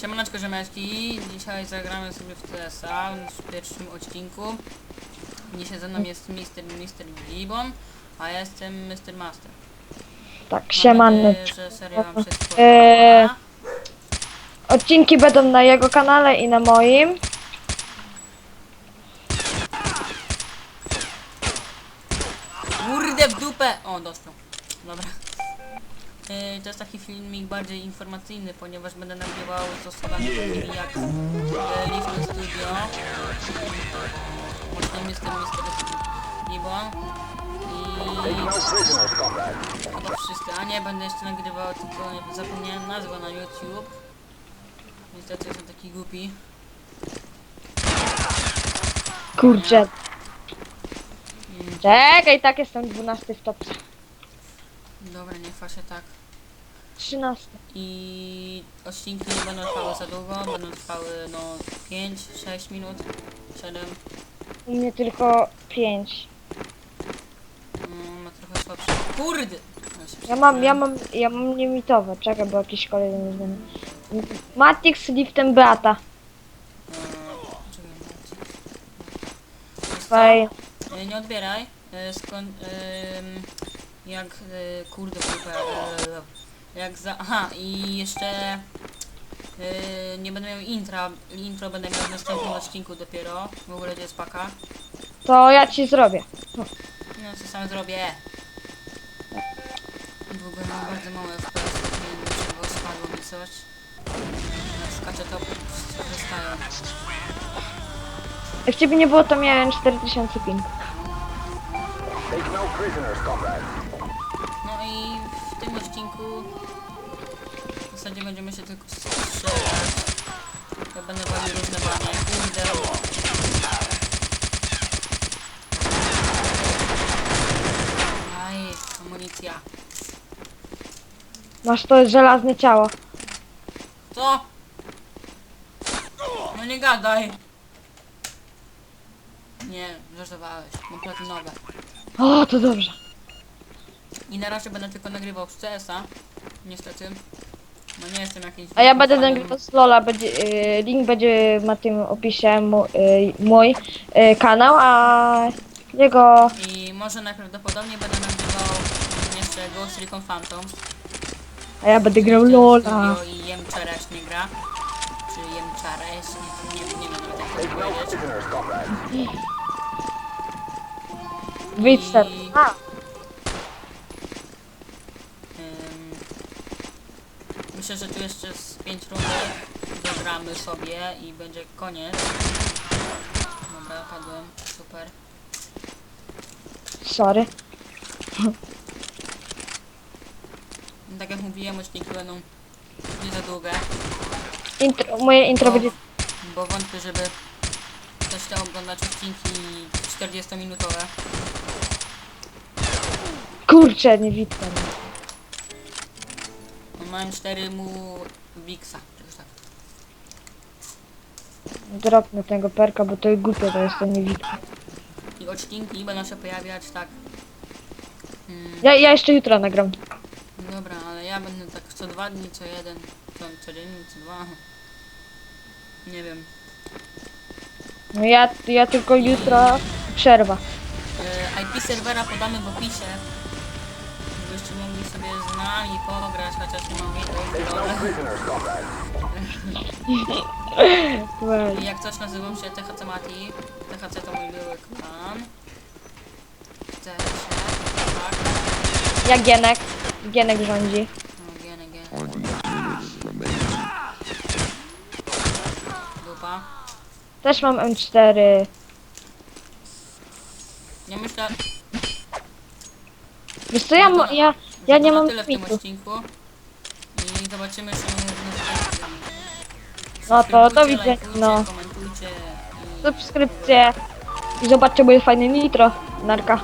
Siemaneczko Rzemeczki, dzisiaj zagramy sobie w TSA w pierwszym odcinku. Dzisiaj ze mną jest Mr. Mr. Gibbon, a ja jestem Mr. Master. Tak, nadzieję, że seria wam się spodoba. Eee. Odcinki będą na jego kanale i na moim. Kurde w dupę! O, dostał. Dobra. Yy, to jest taki filmik bardziej informacyjny, ponieważ będę nagrywał z osobami takimi jak e, Lift Studio. Właśnie Mr. Mr. Gibbon. I chyba wszyscy. A nie, będę jeszcze nagrywał, tylko nie- zapomniałem nazwę na YouTube. Niestety jestem taki głupi. Kurczę. Czekaj, tak jestem 12 w topce. Dobra, nie faszę tak. 13. I odcinki nie będą trwały za długo, będą trwały no 5-6 minut, 7, U mnie tylko 5. mm, ma trochę słabsze. Kurde! No się Ja mam, ja mam, ja mam limitowe. Czekaj, bo jakiś kolejny nie znam. Matix Liftem Beata. Wiesz co? Faj. E, Nie odbieraj. E, Skąd... em, jak... e, Kurde, super. Jak za... Aha, i jeszcze... e, Nie będę miał intra. Intro będę miał w następnym odcinku dopiero. W ogóle to jest paka. To ja ci zrobię. No co sam zrobię? W ogóle mam bardzo małe FPS, nie wiem czego spadło mi coś. Jak skaczę to przestają. Jak ciebie nie było, to miałem 4000 ping. No i tym odcinku w zasadzie będziemy się tylko strzelać. Ja będę walił różne banie. Kurde. Aj, amunicja. Masz to żelazne ciało. Co? No nie gadaj. Nie, żartowałeś. Mam platynowe. O, to dobrze. I na razie będę tylko nagrywał z CS-a. Niestety. No nie jestem jakimś... A ja będę fanem. nagrywał z Lola, będzie, y, link będzie na tym opisie mu, y, mój y, kanał, a jego... I może najprawdopodobniej będę nagrywał jeszcze Ghost Recon Phantoms. A ja będę grał Lola. studio I Jem nie gra. Czy Jem nie, nie, nie wiem nawet jak to powiedzieć. Wyjdź I-. A, myślę, że tu jeszcze z 5 rundek dogramy sobie i będzie koniec. Dobra, padłem. Super. sorry. No, tak jak mówiłem, odcinki będą nie za długie. Intro, moje intro Bo, będzie... bo wątpię, żeby ktoś chciał oglądać odcinki 40-minutowe. Kurczę, nie widzę. Mam 4 mu Wixa, tak. Dropnę tego perka, bo to jest głupie, to jest to nie widzę. I odcinki będą się pojawiać tak. Mm, Ja, ja jeszcze jutro nagram. Dobra, ale ja będę tak co dwa dni, co jeden, co, codziennie, co dwa. Nie wiem. No ja, ja tylko jutro przerwa. E, IP serwera podamy w opisie. Żebyście mogli sobie z nami pograć, chociaż nie mam. I jak coś nazywam się THC Mati. THC to mój były klan. Chce się, tak. Ja Gienek. Gienek rządzi. No, gene, gene. Dupa. Też mam M4. Ja myślę, Wiesz co, ja, to- ja, ja to nie mam tyle w tym odcinku. I zobaczymy się w następnym. No to do Subskrybujcie, lajkujcie, no. komentujcie i Subskrypcje. I zobaczcie moje fajne nitro. Narka.